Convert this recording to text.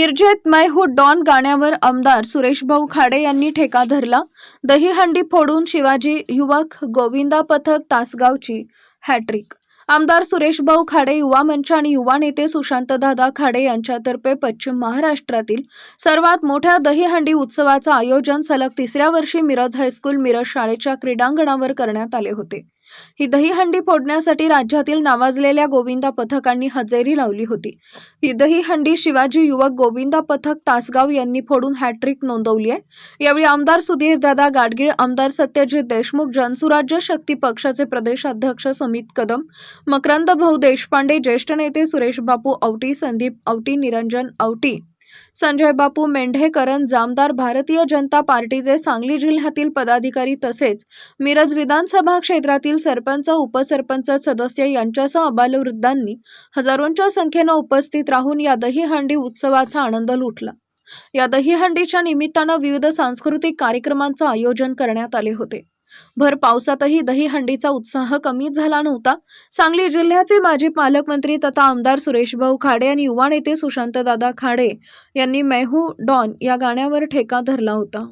मिरजेत मै हू हो डॉन गाण्यावर आमदार सुरेशभाऊ खाडे यांनी ठेका धरला. दहीहंडी फोडून शिवाजी युवक गोविंदा पथक तासगावची हॅट्रिक आमदार सुरेशभाऊ खाडे युवा मंच आणि युवा नेते सुशांतदादा खाडे यांच्यातर्फे पश्चिम महाराष्ट्रातील सर्वात मोठ्या दहीहंडी उत्सवाचं आयोजन सलग तिसऱ्या वर्षी मिरज हायस्कूल मिरज शाळेच्या क्रीडांगणावर करण्यात आले होते. ही दहीहंडी फोडण्यासाठी राज्यातील नावाजलेल्या गोविंदा पथकांनी हजेरी लावली होती. ही दहीहंडी शिवाजी युवक गोविंदा पथक तासगाव यांनी फोडून हॅट्रिक नोंदवली आहे. यावेळी आमदार सुधीर दादा गाडगीळ आमदार सत्यजित देशमुख जनसुराज्य शक्ती पक्षाचे प्रदेशाध्यक्ष समित कदम मकरंद भाऊ देशपांडे ज्येष्ठ नेते सुरेश बापू औटी संदीप औटी निरंजन औटी संजय बापू मेंढेकरण जामदार भारतीय जनता पार्टीचे सांगली जिल्ह्यातील पदाधिकारी तसेच मिरज विधानसभा क्षेत्रातील सरपंच उपसरपंच सदस्य यांच्यासह अबालवृद्धांनी हजारोंच्या संख्येनं उपस्थित राहून या दहीहंडी उत्सवाचा आनंद लुटला. या दहीहंडीच्या निमित्तानं विविध सांस्कृतिक कार्यक्रमांचं आयोजन करण्यात आले होते. भर पावसातही दहीहंडीचा उत्साह कमी झाला नव्हता. सांगली जिल्ह्याचे माजी पालकमंत्री तथा आमदार सुरेशभाऊ खाडे आणि युवा नेते सुशांतदादा खाडे यांनी मेहू डॉन या गाण्यावर ठेका धरला होता.